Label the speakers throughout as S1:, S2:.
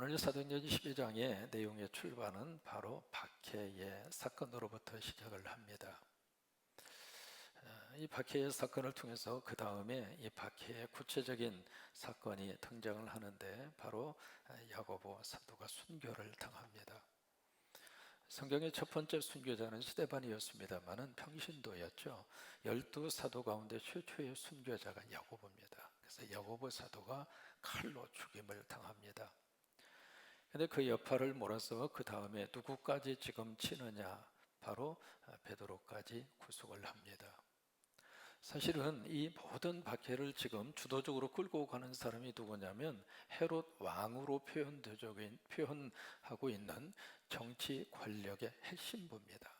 S1: 오늘 사도행전 12장의 내용의 출발은 바로 박해의 사건으로부터 시작을 합니다. 어, 이 박해의 사건을 통해서 그 다음에 이 박해의 구체적인 사건이 등장을 하는데 바로 야고보 사도가 순교를 당합니다. 성경의 첫 번째 순교자는 스테반이었습니다만은 평신도였죠. 열두 사도 가운데 최초의 순교자가 야고보입니다. 그래서 야고보 사도가 칼로 죽임을 당합니다. 근데 그 여파를 몰아서 그 다음에 누구까지 지금 치느냐? 바로 베드로까지 구속을 합니다. 사실은 이 모든 박해를 지금 주도적으로 끌고 가는 사람이 누구냐면 헤롯 왕으로 표현되죠 표현하고 있는 정치 권력의 핵심 부입니다.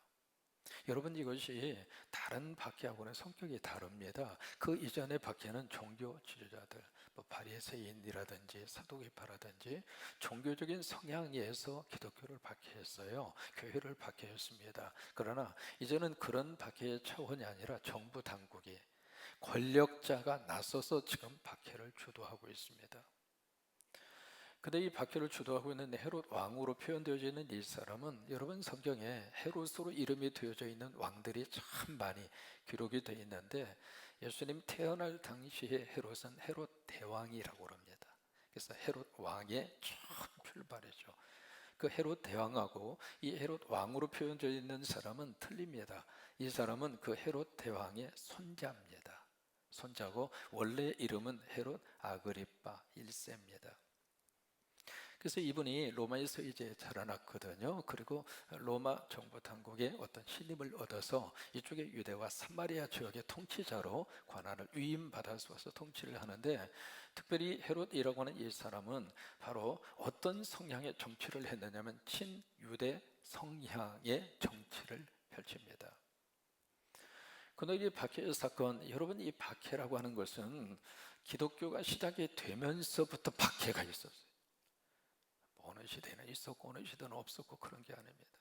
S1: 여러분 이것이 다른 박해하고는 성격이 다릅니다. 그 이전의 박해는 종교 지도자들, 뭐 바리새인이라든지 사도계파라든지 종교적인 성향에서 기독교를 박해했어요. 교회를 박해했습니다. 그러나 이제는 그런 박해의 차원이 아니라 정부 당국이 권력자가 나서서 지금 박해를 주도하고 있습니다. 근데 이 박해를 주도하고 있는 헤롯 왕으로 표현되어져 있는 이 사람은 여러분 성경에 헤롯으로 이름이 되어져 있는 왕들이 참 많이 기록이 되어 있는데 예수님 태어날 당시에 헤롯은 헤롯 대왕이라고 합니다. 그래서 헤롯 왕의 처음 출발이죠. 그 헤롯 대왕하고 이 헤롯 왕으로 표현되어 있는 사람은 틀립니다. 이 사람은 그 헤롯 대왕의 손자입니다. 손자고 원래 이름은 헤롯 아그리파 1세입니다. 그래서 이분이 로마에서 이제 자라났거든요. 그리고 로마 정부 당국의 어떤 신임을 얻어서 이쪽에 유대와 사마리아 지역의 통치자로 권한을 위임받아서 와서 통치를 하는데 특별히 헤롯이라고 하는 이 사람은 바로 어떤 성향의 정치를 했느냐면 친유대 성향의 정치를 펼칩니다. 그런데 이 박해 사건, 여러분 이 박해라고 하는 것은 기독교가 시작이 되면서부터 박해가 있었어요. 어느 시대는 있었고 어느 시대는 없었고 그런 게 아닙니다.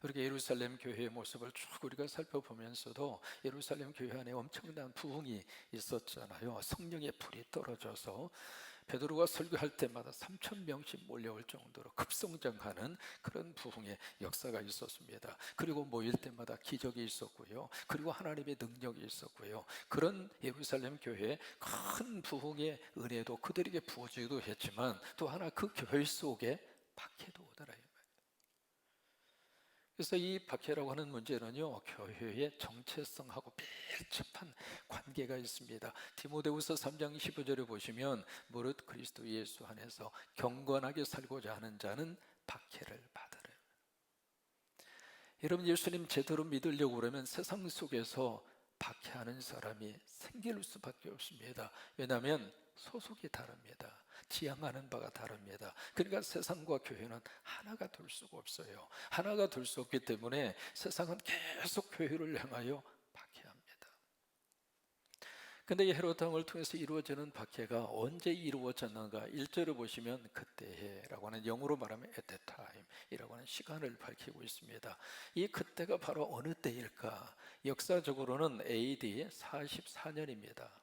S1: 그렇게 예루살렘 교회의 모습을 쭉 우리가 살펴보면서도 예루살렘 교회 안에 엄청난 부흥이 있었잖아요. 성령의 불이 떨어져서 베드로가 설교할 때마다 3천 명씩 몰려올 정도로 급성장하는 그런 부흥의 역사가 있었습니다. 그리고 모일 때마다 기적이 있었고요. 그리고 하나님의 능력이 있었고요. 그런 예루살렘 교회의 큰 부흥의 은혜도 그들에게 부어지기도 했지만 또 하나 그 교회 속에 박해도 오더라. 그래서 이 박해라고 하는 문제는요 교회의 정체성하고 밀접한 관계가 있습니다. 디모데후서 3장 15절에 보시면 무릇 그리스도 예수 안에서 경건하게 살고자 하는 자는 박해를 받으래. 여러분 예수님 제대로 믿으려고 그러면 세상 속에서 박해하는 사람이 생길 수밖에 없습니다. 왜냐하면 소속이 다릅니다. 지향하는 바가 다릅니다. 그러니까 세상과 교회는 하나가 될 수가 없어요. 하나가 될 수 없기 때문에 세상은 계속 교회를 향하여 박해합니다. 근데 이 헤롯 왕을 통해서 이루어지는 박해가 언제 이루어졌는가? 1절을 보시면 그때해라고 하는 영어로 말하면 at that time이라고 하는 시간을 밝히고 있습니다. 이 그때가 바로 어느 때일까? 역사적으로는 AD 44년입니다.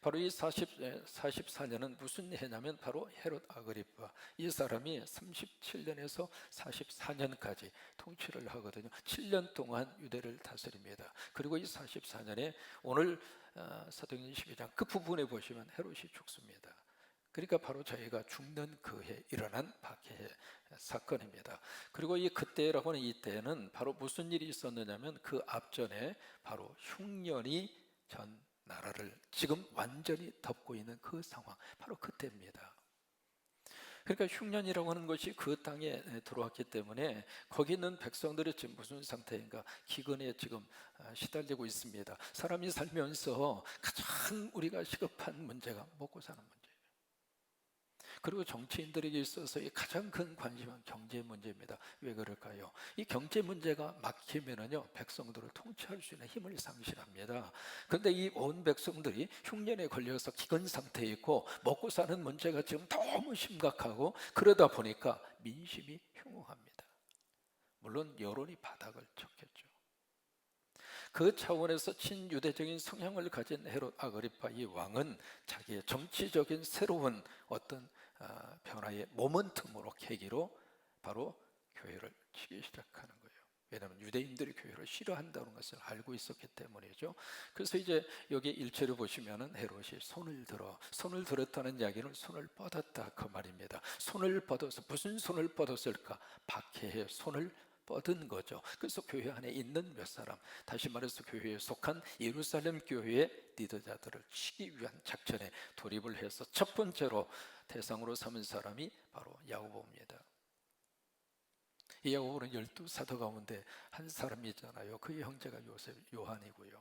S1: 바로 이 40, 44년은 무슨 해냐면 바로 헤롯 아그리파. 이 사람이 37년에서 44년까지 통치를 하거든요. 7년 동안 유대를 다스립니다. 그리고 이 44년에 오늘 어, 사도행전 12장 그 부분에 보시면 헤롯이 죽습니다. 그러니까 바로 저희가 죽는 그 해 일어난 박해 사건입니다. 그리고 이 그때라고 하는 이때는 바로 무슨 일이 있었느냐면 그 앞전에 바로 흉년이 전 나라를 지금 완전히 덮고 있는 그 상황, 바로 그때입니다. 그러니까 흉년이라고 하는 것이 그 땅에 들어왔기 때문에 거기 있는 백성들이 지금 무슨 상태인가 기근에 지금 아, 시달리고 있습니다. 사람이 살면서 가장 우리가 시급한 문제가 먹고 사는 문제. 그리고 정치인들에게 있어서 가장 큰 관심은 경제 문제입니다. 왜 그럴까요? 이 경제 문제가 막히면은요, 백성들을 통치할 수 있는 힘을 상실합니다. 그런데 이 온 백성들이 흉년에 걸려서 기근 상태에 있고 먹고 사는 문제가 지금 너무 심각하고 그러다 보니까 민심이 흉흉합니다. 물론 여론이 바닥을 쳤겠죠. 그 차원에서 친유대적인 성향을 가진 헤롯 아그리파 이 왕은 자기의 정치적인 새로운 어떤 아, 변화의 모멘텀으로 계기로 바로 교회를 치기 시작하는 거예요. 왜냐하면 유대인들이 교회를 싫어한다는 것을 알고 있었기 때문이죠. 그래서 이제 여기 일체를 보시면은 헤롯이 손을 들어 손을 들었다는 이야기는 손을 뻗었다 그 말입니다. 손을 뻗어서 무슨 손을 뻗었을까? 박해의 손을 뻗은 거죠. 그래서 교회 안에 있는 몇 사람, 다시 말해서 교회에 속한 예루살렘 교회의 리더자들을 치기 위한 작전에 돌입을 해서 첫 번째로 대상으로 삼은 사람이 바로 야고보입니다. 이 야고보는 열두 사도 가운데 한 사람이잖아요. 그의 형제가 요셉 요한이고요.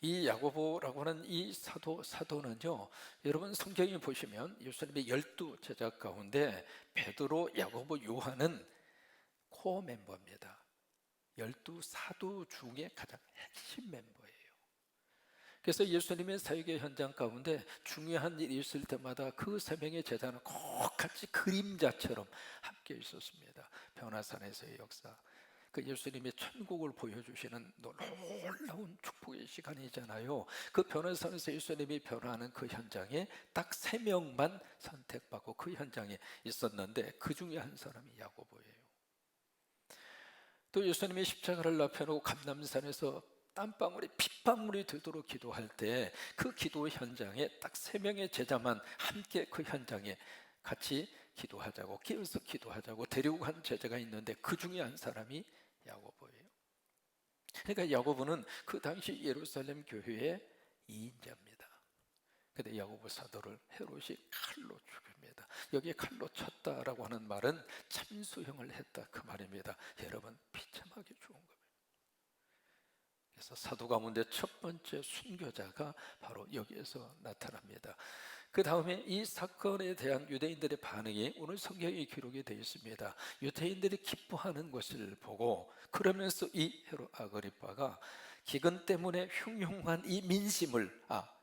S1: 이 야고보라고 하는 이 사도 사도는요. 여러분 성경에 보시면 예수님의 열두 제자 가운데 베드로, 야고보, 요한은 코어 멤버입니다. 열두 사도 중에 가장 핵심 멤버예요. 그래서 예수님의 사역의 현장 가운데 중요한 일이 있을 때마다 그 세 명의 제자는 꼭 같이 그림자처럼 함께 있었습니다. 변화산에서의 역사. 그 예수님의 천국을 보여주시는 놀라운 축복의 시간이잖아요. 그 변화산에서 예수님이 변화하는 그 현장에 딱 세 명만 선택받고 그 현장에 있었는데 그 중에 한 사람이 야고보예요. 또 예수님이 십자가를 납혀놓고 감남산에서 땀방울이 핏방울이 되도록 기도할 때 그 기도 현장에 딱 세 명의 제자만 함께 그 현장에 같이 기도하자고 끼어서 기도하자고 데리고 간 제자가 있는데 그 중에 한 사람이 야고보예요. 그러니까 야고보는 그 당시 예루살렘 교회의 이인자입니다. 근데 야고보 사도를 헤롯이 칼로 죽입니다. 여기에 칼로 쳤다라고 하는 말은 참수형을 했다 그 말입니다. 여러분 비참하게 죽은 겁니다. 그래서 사도 가운데 첫 번째 순교자가 바로 여기에서 나타납니다. 그 다음에 이 사건에 대한 유대인들의 반응이 오늘 성경에 기록이 되어 있습니다. 유대인들이 기뻐하는 것을 보고 그러면서 이 헤롯 아그리파가 기근 때문에 흉흉한 이 민심을 아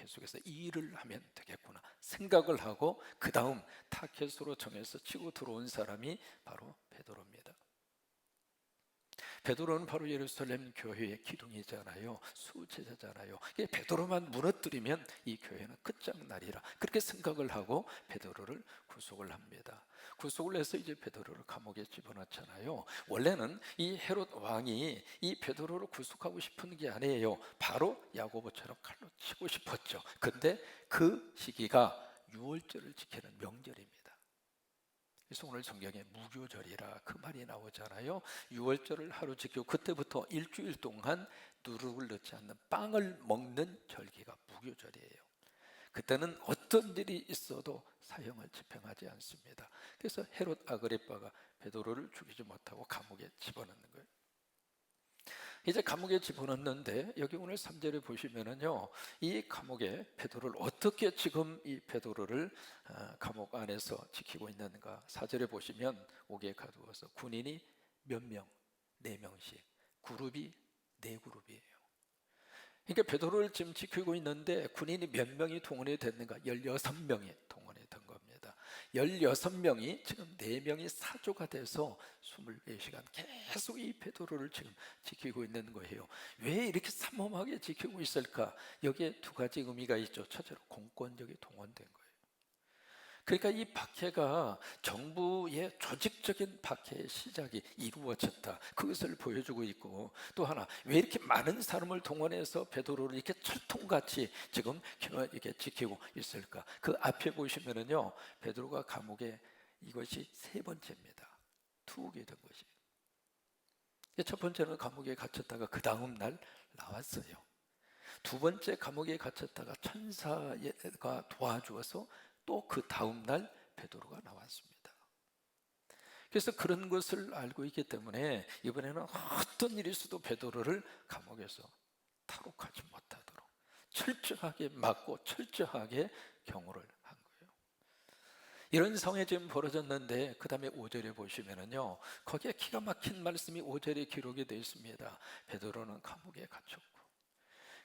S1: 계속해서 이 일을 하면 되겠구나 생각을 하고 그 다음 타켓으로 정해서 치고 들어온 사람이 바로 베드로입니다. 베드로는 바로 예루살렘 교회의 기둥이잖아요. 수제자잖아요. 베드로만 무너뜨리면 이 교회는 끝장나리라. 그렇게 생각을 하고 베드로를 구속을 합니다. 구속을 해서 이제 베드로를 감옥에 집어넣잖아요. 원래는 이 헤롯 왕이 이 베드로를 구속하고 싶은 게 아니에요. 바로 야고보처럼 칼로 치고 싶었죠. 근데 그 시기가 유월절을 지키는 명절입니다. 그래서 오늘 성경에 무교절이라 그 말이 나오잖아요. 6월절을 하루 지키고 그때부터 일주일 동안 누룩을 넣지 않는 빵을 먹는 절기가 무교절이에요. 그때는 어떤 일이 있어도 사형을 집행하지 않습니다. 그래서 헤롯 아그리빠가 베드로를 죽이지 못하고 감옥에 집어넣는 거예요. 이제 감옥에 집어넣는데 여기 오늘 3절에 보시면은요. 이 감옥에 베드로를 어떻게 지금 이 베드로를 어, 감옥 안에서 지키고 있는가? 4절에 보시면 옥에 가두어서 군인이 몇 명? 네 명씩. 그룹이 네 그룹이에요. 그러니까 베드로를 지금 지키고 있는데 군인이 몇 명이 동원이 됐는가? 16명이 동원이 16명이 지금 4명이 사조가 돼서 24시간 계속 이 베드로를 지금 지키고 있는 거예요. 왜 이렇게 삼엄하게 지키고 있을까? 여기에 두 가지 의미가 있죠. 첫째로 공권력이 동원된 거예요. 그러니까 이 박해가 정부의 조직적인 박해의 시작이 이루어졌다. 그것을 보여주고 있고 또 하나 왜 이렇게 많은 사람을 동원해서 베드로를 이렇게 철통같이 지금 이렇게 지키고 있을까? 그 앞에 보시면은요 베드로가 감옥에 이것이 세 번째입니다. 투옥이 된 것이. 첫 번째는 감옥에 갇혔다가 그 다음 날 나왔어요. 두 번째 감옥에 갇혔다가 천사가 도와주어서 또 그 다음 날 베드로가 나왔습니다. 그래서 그런 것을 알고 있기 때문에 이번에는 어떤 있어도 베드로를 감옥에서 탈옥하지 못하도록 철저하게 막고 철저하게 경호를 한 거예요. 이런 상황이 지금 벌어졌는데 그 다음에 5절에 보시면은요 거기에 기가 막힌 말씀이 5절에 기록이 되어 있습니다. 베드로는 감옥에 갇혔고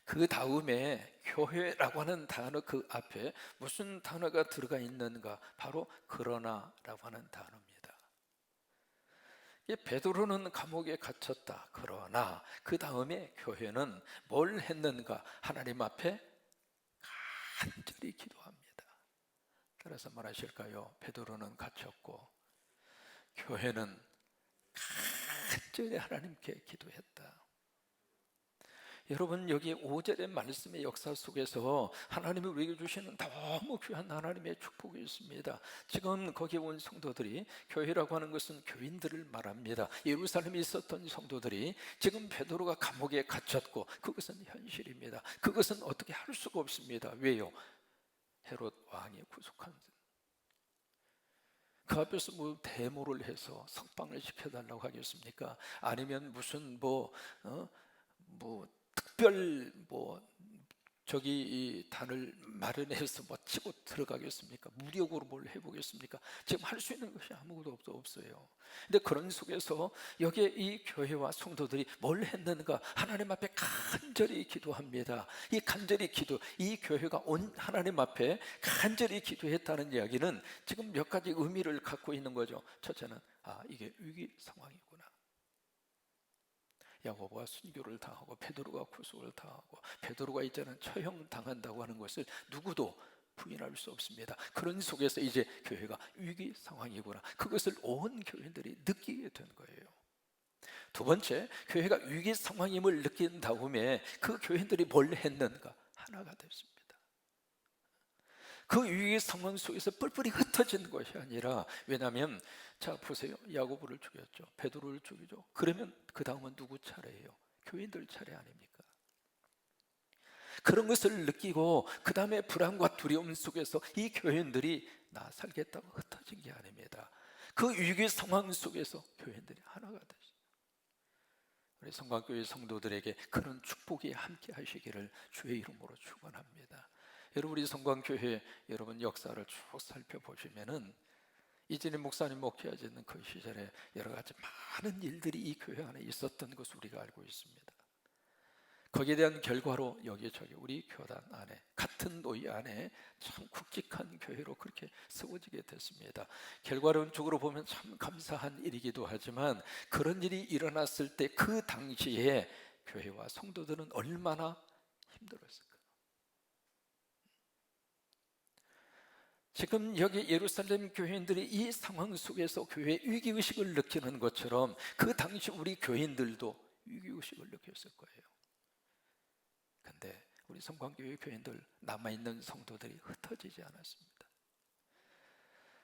S1: 그 다음에 교회라고 하는 단어 그 앞에 무슨 단어가 들어가 있는가? 바로 그러나라고 하는 단어입니다. 이 베드로는 감옥에 갇혔다. 그러나 그 다음에 교회는 뭘 했는가? 하나님 앞에 간절히 기도합니다. 따라서 말하실까요? 베드로는 갇혔고 교회는 간절히 하나님께 기도했다. 여러분 여기 5절의 말씀의 역사 속에서 하나님이 우리에게 주시는 너무 귀한 하나님의 축복이 있습니다. 지금 거기 온 성도들이 교회라고 하는 것은 교인들을 말합니다. 예루살렘에 있었던 성도들이 지금 베드로가 감옥에 갇혔고 그것은 현실입니다. 그것은 어떻게 할 수가 없습니다. 왜요? 헤롯 왕이 구속한 그 앞에서 뭐 데모를 해서 석방을 시켜달라고 하겠습니까? 아니면 무슨 뭐, 어? 뭐 특별 뭐 저기 이 단을 마련해서 뭐 치고 들어가겠습니까? 무력으로 뭘 해보겠습니까? 지금 할 수 있는 것이 아무것도 없 어요. 근데 그런 속에서 여기에 이 교회와 성도들이 뭘 했는가? 하나님 앞에 간절히 기도합니다. 이 간절히 기도, 이 교회가 온 하나님 앞에 간절히 기도했다는 이야기는 지금 몇 가지 의미를 갖고 있는 거죠. 첫째는 아 이게 위기 상황이구나. 야고보가 순교를 당하고 베드로가 구속을 당하고 베드로가 이제는 처형 당한다고 하는 것을 누구도 부인할 수 없습니다. 그런 속에서 이제 교회가 위기 상황이구나. 그것을 온 교인들이 느끼게 된 거예요. 두 번째, 교회가 위기 상황임을 느낀 다음에 그 교인들이 뭘 했는가? 하나가 됐습니다. 그 위기 상황 속에서 뿔뿔이 흩어진 것이 아니라 왜냐하면 자 보세요. 야고보를 죽였죠. 베드로를 죽이죠. 그러면 그 다음은 누구 차례예요? 교인들 차례 아닙니까? 그런 것을 느끼고 그 다음에 불안과 두려움 속에서 이 교인들이 나 살겠다고 흩어진 게 아닙니다. 그 위기 상황 속에서 교인들이 하나가 됐어요 우리 성광교회 성도들에게 그런 축복이 함께 하시기를 주의 이름으로 축원합니다 여러분 우리 성광교회 여러분 역사를 쭉 살펴보시면은 이진희 목사님 목회하시는 그 시절에 여러 가지 많은 일들이 이 교회 안에 있었던 것을 우리가 알고 있습니다. 거기에 대한 결과로 여기저기 우리 교단 안에 같은 노예 안에 참 굵직한 교회로 그렇게 세워지게 됐습니다. 결과론적으로 보면 참 감사한 일이기도 하지만 그런 일이 일어났을 때 그 당시에 교회와 성도들은 얼마나 힘들었을까? 지금 여기 예루살렘 교인들이 이 상황 속에서 교회 위기 의식을 느끼는 것처럼 그 당시 우리 교인들도 위기 의식을 느꼈을 거예요. 근데 우리 성광교회 교인들 남아 있는 성도들이 흩어지지 않았습니다.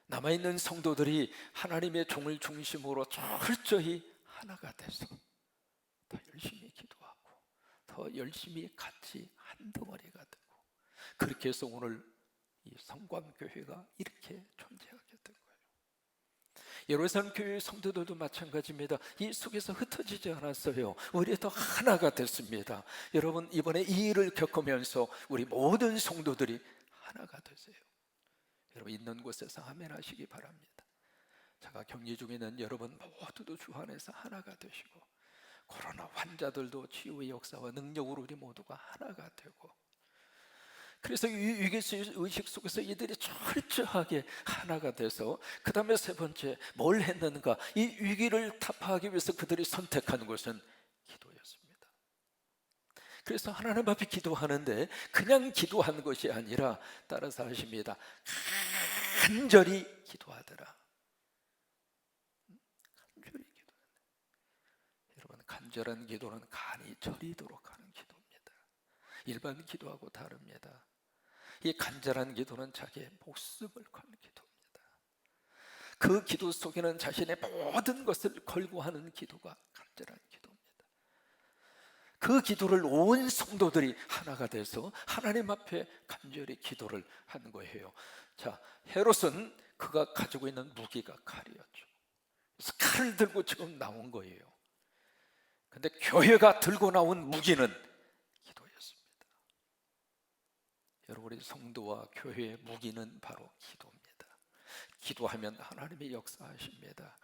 S1: 남아 있는 성도들이 하나님의 종을 중심으로 철저히 하나가 돼서 더 열심히 기도하고 더 열심히 같이 한 덩어리가 되고 그렇게 해서 오늘 이 성광교회가 이렇게 존재하게 된 거예요. 예루살렘 교회 성도들도 마찬가지입니다. 이 속에서 흩어지지 않았어요. 더 하나가 됐습니다. 여러분 이번에 이 일을 겪으면서 우리 모든 성도들이 하나가 되세요. 여러분 있는 곳에서 아멘 하시기 바랍니다. 제가 격리 중에 있는 여러분 모두도 주 안에서 하나가 되시고 코로나 환자들도 치유의 역사와 능력으로 우리 모두가 하나가 되고 그래서 이 위기 의식 속에서 이들이 철저하게 하나가 돼서 그 다음에 세 번째 뭘 했는가? 이 위기를 타파하기 위해서 그들이 선택한 것은 기도였습니다. 그래서 하나님 앞에 기도하는데 그냥 기도한 것이 아니라 따라서 하십니다. 간절히 기도하더라. 간절히 기도하네 여러분 간절한 기도는 간이 저리도록 하는 기도입니다. 일반 기도하고 다릅니다 이 간절한 기도는 자기의 목숨을 거는 기도입니다. 그 기도 속에는 자신의 모든 것을 걸고 하는 기도가 간절한 기도입니다. 그 기도를 온 성도들이 하나가 돼서 하나님 앞에 간절히 기도를 한 거예요. 자, 헤롯은 그가 가지고 있는 무기가 칼이었죠. 그래서 칼을 들고 지금 나온 거예요. 근데 교회가 들고 나온 무기는 여러분 우리 성도와 교회의 무기는 바로 기도입니다. 기도하면 하나님이 역사하십니다.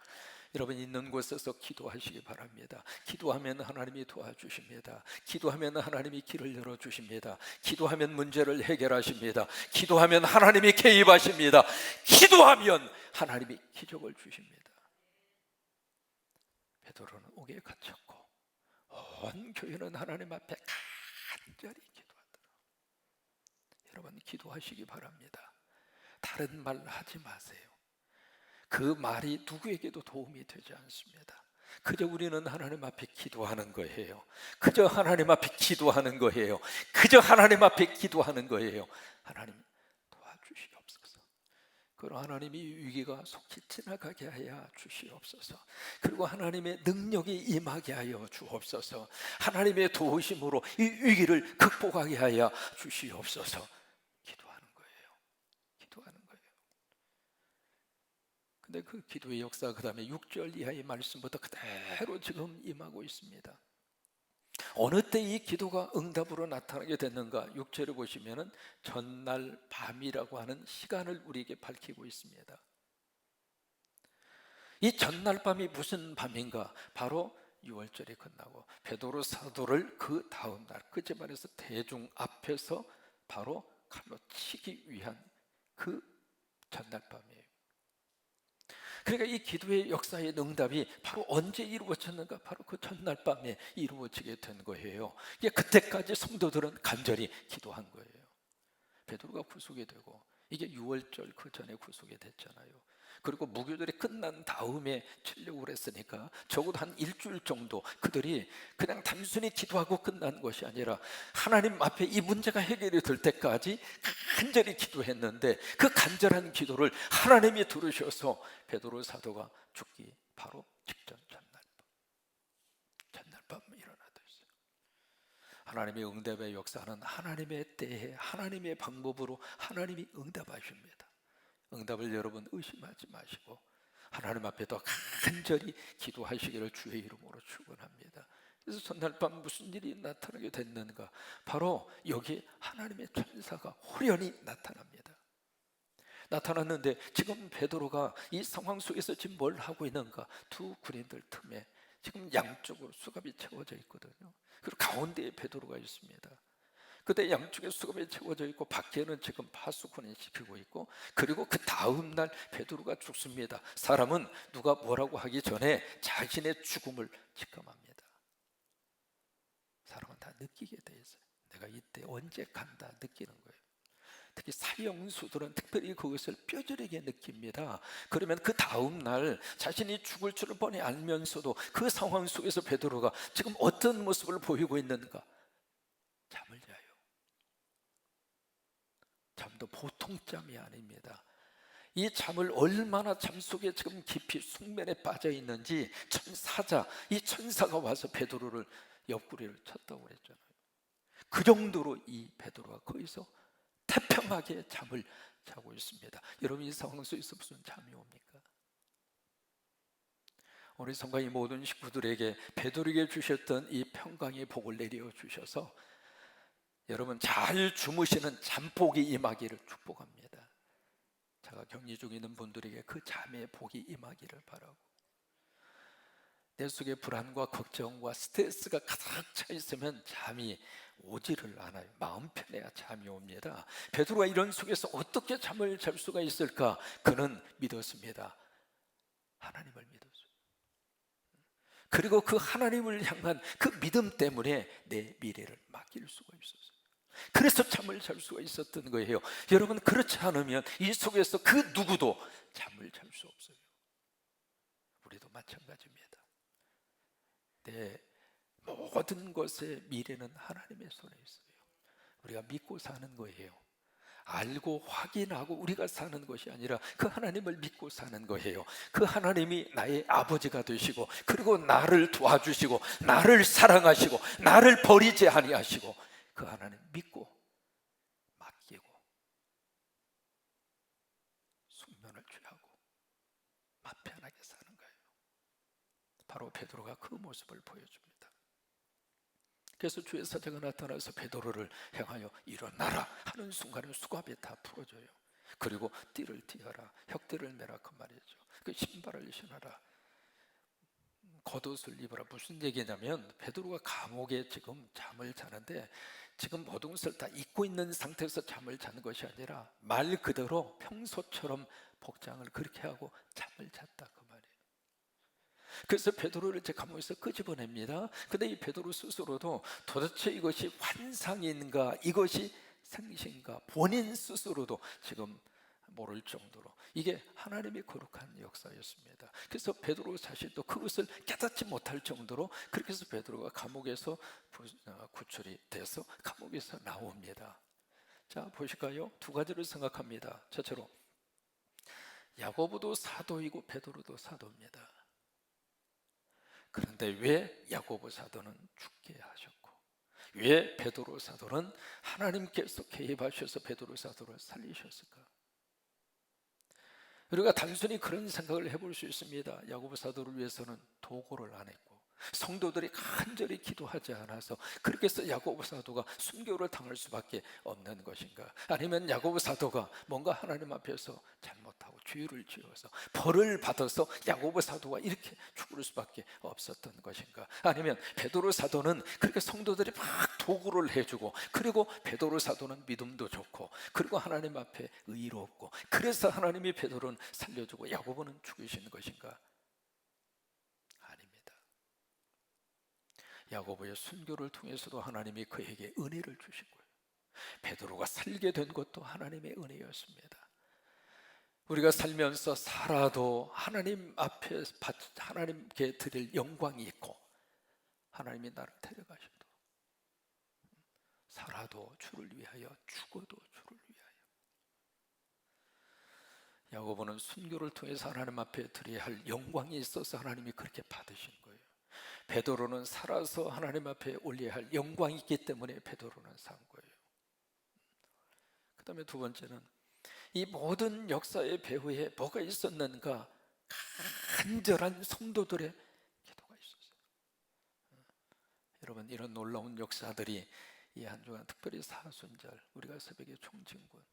S1: 여러분 있는 곳에서 기도하시기 바랍니다. 기도하면 하나님이 도와주십니다. 기도하면 하나님이 길을 열어 주십니다. 기도하면 문제를 해결하십니다. 기도하면 하나님이 개입하십니다. 기도하면 하나님이 기적을 주십니다. 베드로는 옥에 갇혔고 온 교회는 하나님 앞에 간절히. 여러분 기도하시기 바랍니다. 다른 말 하지 마세요. 그 말이 누구에게도 도움이 되지 않습니다. 그저 우리는 하나님 앞에 기도하는 거예요. 그저 하나님 앞에 기도하는 거예요. 그저 하나님 앞에 기도하는 거예요. 하나님 도와주시옵소서. 그럼 하나님이 위기가 속히 지나가게 하여 주시옵소서. 그리고 하나님의 능력이 임하게 하여 주옵소서. 하나님의 도우심으로 이 위기를 극복하게 하여 주시옵소서. 기도하는 거예요. 기도하는 거예요. 근데 그 기도의 역사 그 다음에 6절 이하의 말씀부터 그대로 지금 임하고 있습니다. 어느 때 이 기도가 응답으로 나타나게 됐는가? 6절을 보시면은 전날 밤이라고 하는 시간을 우리에게 밝히고 있습니다. 이 전날 밤이 무슨 밤인가? 바로 6월절이 끝나고 베드로 사도를 그 다음 날 그제 말해서 대중 앞에서 바로 칼로 치기 위한 그 전날 밤이에요. 그러니까 이 기도의 역사의 응답이 바로 언제 이루어졌는가? 바로 그 전날 밤에 이루어지게 된 거예요. 이게 그때까지 성도들은 간절히 기도한 거예요. 베드로가 구속이 되고 이게 6월절 그 전에 구속이 됐잖아요. 그리고 무교절이 끝난 다음에 치려고 그랬으니까 적어도 한 일주일 정도 그들이 그냥 단순히 기도하고 끝난 것이 아니라 하나님 앞에 이 문제가 해결이 될 때까지 간절히 기도했는데 그 간절한 기도를 하나님이 들으셔서 베드로 사도가 죽기 바로 직전 전날 밤 전날 밤 일어나도 있어요. 하나님의 응답의 역사는 하나님의 때에 하나님의 방법으로 하나님이 응답하십니다. 응답을 여러분 의심하지 마시고 하나님 앞에 더 간절히 기도하시기를 주의 이름으로 축원합니다. 그래서 전날 밤 무슨 일이 나타나게 됐는가? 바로 여기 하나님의 천사가 호련히 나타납니다. 나타났는데 지금 베드로가 이 상황 속에서 지금 뭘 하고 있는가? 두 군인들 틈에 지금 양쪽으로 수갑이 채워져 있거든요. 그리고 가운데에 베드로가 있습니다. 그때 양쪽에 수갑이 채워져 있고 밖에는 지금 파수꾼이 지키고 있고 그리고 그 다음 날 베드로가 죽습니다. 사람은 누가 뭐라고 하기 전에 자신의 죽음을 직감합니다. 사람은 다 느끼게 돼 있어요. 내가 이때 언제 간다 느끼는 거예요. 특히 사형수들은 특별히 그것을 뼈저리게 느낍니다. 그러면 그 다음 날 자신이 죽을 줄을 뻔히 알면서도 그 상황 속에서 베드로가 지금 어떤 모습을 보이고 있는가? 잠을 자요. 잠도 보통 잠이 아닙니다. 이 잠을 얼마나 잠 속에 지금 깊이 숙면에 빠져 있는지 천사자 이 천사가 와서 베드로를 옆구리를 쳤다고 그랬잖아요. 그 정도로 이 베드로가 거기서 태평하게 잠을 자고 있습니다. 여러분 이 상황 속에서 무슨 잠이 옵니까? 우리 성가의 모든 식구들에게 베드로에게 주셨던 이 평강의 복을 내려 주셔서 여러분 잘 주무시는 잠복이 임하기를 축복합니다. 제가 격리 중에 분들에게 그 잠의 복이 임하기를 바라고 내 속에 불안과 걱정과 스트레스가 가득 차 있으면 잠이 오지를 않아요. 마음 편해야 잠이 옵니다. 베드로가 이런 속에서 어떻게 잠을 잘 수가 있을까? 그는 믿었습니다. 하나님을 믿었어요. 그리고 그 하나님을 향한 그 믿음 때문에 내 미래를 맡길 수가 있었어요. 그래서 잠을 잘 수가 있었던 거예요. 여러분 그렇지 않으면 이 속에서 그 누구도 잠을 잘 수 없어요. 우리도 마찬가지입니다. 내 모든 것의 미래는 하나님의 손에 있어요. 우리가 믿고 사는 거예요. 알고 확인하고 우리가 사는 것이 아니라 그 하나님을 믿고 사는 거예요. 그 하나님이 나의 아버지가 되시고 그리고 나를 도와주시고 나를 사랑하시고 나를 버리지 아니하시고 그 하나님 믿고 맡기고 숙면을 취하고 맘 편하게 사는 거예요. 바로 베드로가 그 모습을 보여줍니다. 그래서 주의 사자가 나타나서 베드로를 향하여 일어나라 하는 순간에 수갑이 다 풀어져요. 그리고 띠를 띠어라, 혁대를 매라 그 말이죠. 그 신발을 신어라. 겉옷을 입어라 무슨 얘기냐면 베드로가 감옥에 지금 잠을 자는데 지금 모든 것을 다 잊고 있는 상태에서 잠을 자는 것이 아니라 말 그대로 평소처럼 복장을 그렇게 하고 잠을 잤다 그. 그래서 베드로를 이제 감옥에서 끄집어냅니다. 근데 이 베드로 스스로도 도대체 이것이 환상인가 이것이 생신가 본인 스스로도 지금 모를 정도로 이게 하나님의 거룩한 역사였습니다. 그래서 베드로 자신도 그것을 깨닫지 못할 정도로 그렇게 해서 베드로가 감옥에서 부- 어, 구출이 돼서 감옥에서 나옵니다. 자 보실까요? 두 가지를 생각합니다. 첫째로 야고보도 사도이고 베드로도 사도입니다. 그런데 왜 야고보 사도는 죽게 하셨고 왜 베드로 사도는 하나님께서 개입하셔서 베드로 사도를 살리셨을까? 우리가 단순히 그런 생각을 해볼 수 있습니다. 야고보 사도를 위해서는 도고를 안 했고 성도들이 간절히 기도하지 않아서 그렇게 해서 야고보 사도가 순교를 당할 수밖에 없는 것인가? 아니면 야고보 사도가 뭔가 하나님 앞에서 잘못하고 죄를 지어서 벌을 받아서 야고보 사도가 이렇게 죽을 수밖에 없었던 것인가? 아니면 베드로 사도는 그렇게 성도들이 막 도구를 해주고 그리고 베드로 사도는 믿음도 좋고 그리고 하나님 앞에 의롭고 그래서 하나님이 베드로는 살려주고 야고보는 죽이시는 것인가? 아닙니다. 야고보의 순교를 통해서도 하나님이 그에게 은혜를 주신 거예요. 베드로가 살게 된 것도 하나님의 은혜였습니다. 우리가 살면서 살아도 하나님 앞에 받- 하나님께 드릴 영광이 있고 하나님이 나를 데려가셔도 살아도 주를 위하여 죽어도 주를 위하여 야고보는 순교를 통해서 하나님 앞에 드려야 할 영광이 있어서 하나님이 그렇게 받으신 거예요. 베드로는 살아서 하나님 앞에 올려야 할 영광이 있기 때문에 베드로는 산 거예요. 그다음에 두 번째는 이 모든 역사의 배후에 뭐가 있었는가? 간절한 성도들의 기도가 있었어요. 여러분 이런 놀라운 역사들이 이 한 주간 특별히 사순절 우리가 새벽에 총진군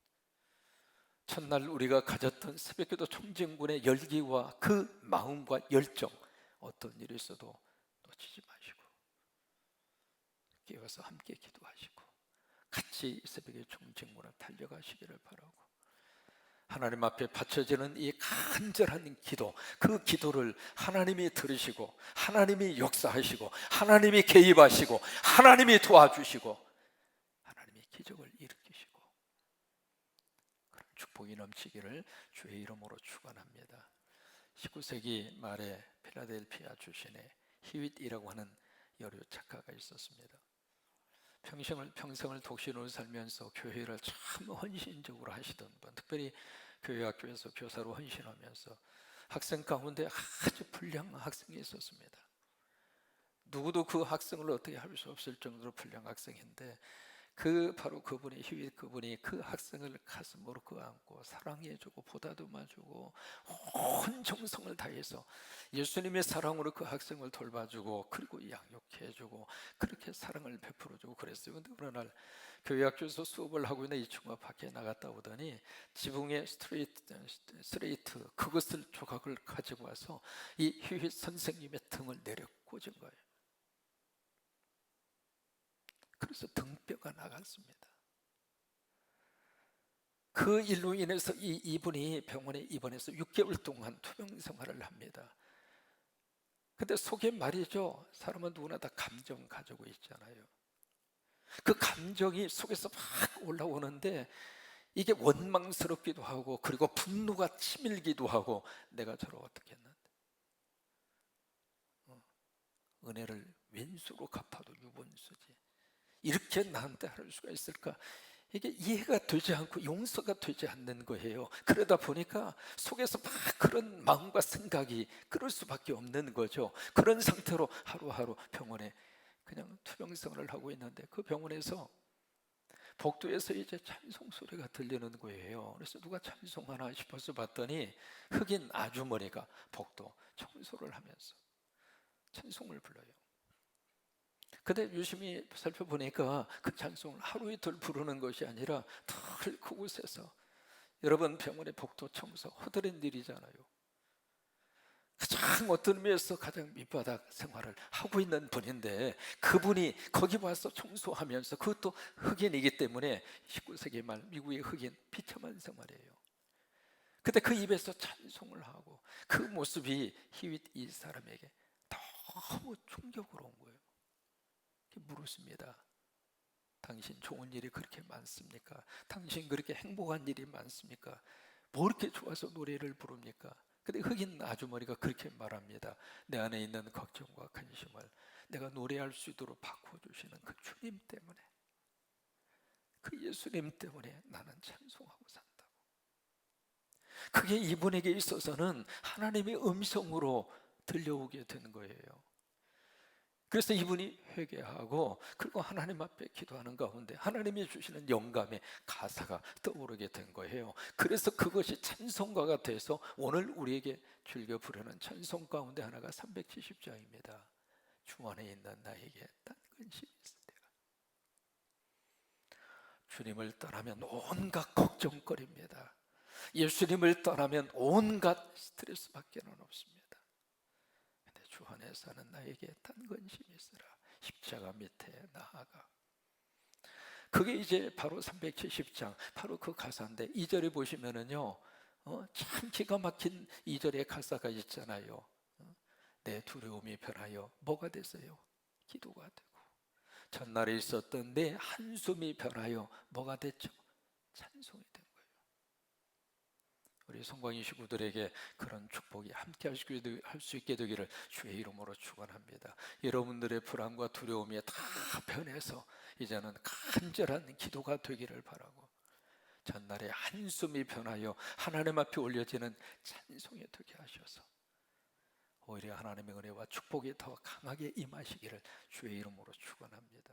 S1: 첫날 우리가 가졌던 새벽기도 총진군의 열기와 그 마음과 열정 어떤 일이 있어도 놓치지 마시고 깨어서 함께 기도하시고 같이 이 새벽의 총진군을 달려가시기를 바라고 하나님 앞에 바쳐지는 이 간절한 기도, 그 기도를 하나님이 들으시고, 하나님이 역사하시고, 하나님이 개입하시고, 하나님이 도와주시고, 하나님이 기적을 일으키시고, 그런 축복이 넘치기를 주의 이름으로 축원합니다. 19세기 말에 필라델피아 출신의 히윗이라고 하는 여류 작가가 있었습니다. 평생을 평생을 독신으로 살면서 교회를 참 헌신적으로 하시던 분, 특별히 교회 학교에서 교사로 헌신하면서 학생 가운데 아주 불량한 학생이 있었습니다. 누구도 그 학생을 어떻게 할 수 없을 정도로 불량한 학생인데 그 바로 그분이 희위 그분이 그 학생을 가슴으로 끄안고 사랑해주고 보다듬어주고 온 정성을 다해서 예수님의 사랑으로 그 학생을 돌봐주고 그리고 양육해주고 그렇게 사랑을 베풀어주고 그랬어요. 근데 어느 날 교회학교에서 수업을 하고 있는 이 친구가 밖에 나갔다 오더니 지붕에 스트레이트, 스트레이트 그것을 조각을 가지고 와서 이 희휘 선생님의 등을 내려 꽂은 거예요. 그래서 등뼈가 나갔습니다. 그 일로 인해서 이 이분이 병원에 입원해서 6개월 동안 투병 생활을 합니다. 근데 속에 말이죠. 사람은 누구나 다 감정 가지고 있잖아요. 그 감정이 속에서 막 올라오는데 이게 원망스럽기도 하고 그리고 분노가 치밀기도 하고 내가 저를 어떻게 했는데 어, 은혜를 왼수로 갚아도 유본수지 이렇게 나한테 할 수가 있을까? 이게 이해가 되지 않고 용서가 되지 않는 거예요. 그러다 보니까 속에서 막 그런 마음과 생각이 그럴 수밖에 없는 거죠. 그런 상태로 하루하루 병원에 그냥 투병생활을 하고 있는데 그 병원에서 복도에서 이제 찬송 소리가 들리는 거예요. 그래서 누가 찬송하나 싶어서 봤더니 흑인 아주머니가 복도 청소를 하면서 찬송을 불러요. 근데 유심히 살펴보니까 그 찬송을 하루 이틀 부르는 것이 아니라 늘 그곳에서 여러분 병원의 복도 청소 허드렛 일이잖아요. 가장 어떤 의미에서 가장 밑바닥 생활을 하고 있는 분인데 그분이 거기 와서 청소하면서 그것도 흑인이기 때문에 19세기 말 미국의 흑인 비참한 생활이에요. 근데 그 입에서 찬송을 하고 그 모습이 히윗 이 사람에게 너무 충격으로 온 거예요. 물었습니다. 당신 좋은 일이 그렇게 많습니까? 당신 그렇게 행복한 일이 많습니까? 뭐 이렇게 좋아서 노래를 부릅니까? 근데 흑인 아주머니가 그렇게 말합니다. 내 안에 있는 걱정과 관심을 내가 노래할 수 있도록 바꿔주시는 그 주님 때문에 그 예수님 때문에 나는 찬송하고 산다고. 그게 이분에게 있어서는 하나님의 음성으로 들려오게 된 거예요. 그래서 이분이 회개하고 그리고 하나님 앞에 기도하는 가운데 하나님이 주시는 영감의 가사가 떠오르게 된 거예요. 그래서 그것이 찬송가가 돼서 오늘 우리에게 즐겨 부르는 찬송 가운데 하나가 370장입니다. 주 안에 있는 나에게 딴 근심이 있으리라. 주님을 떠나면 온갖 걱정거립니다. 예수님을 떠나면 온갖 스트레스밖에 는 없습니다. 근데 주 안에 사는 나에게 딴 근심이 있으라. 십자가 밑에 나아가. 그게 이제 바로 370장, 바로 그 가사인데 2절에 보시면은요, 어, 참 기가 막힌 2절의 가사가 있잖아요. 어, 내 두려움이 변하여 뭐가 됐어요? 기도가 되고. 전날에 있었던 내 한숨이 변하여 뭐가 됐죠? 찬송이. 우리 성광이 식구들에게 그런 축복이 함께 할 수 있게 되기를 주의 이름으로 축원합니다. 여러분들의 불안과 두려움이 다 변해서 이제는 간절한 기도가 되기를 바라고 전날에 한숨이 변하여 하나님 앞에 올려지는 찬송이 되게 하셔서 오히려 하나님의 은혜와 축복이 더 강하게 임하시기를 주의 이름으로 축원합니다.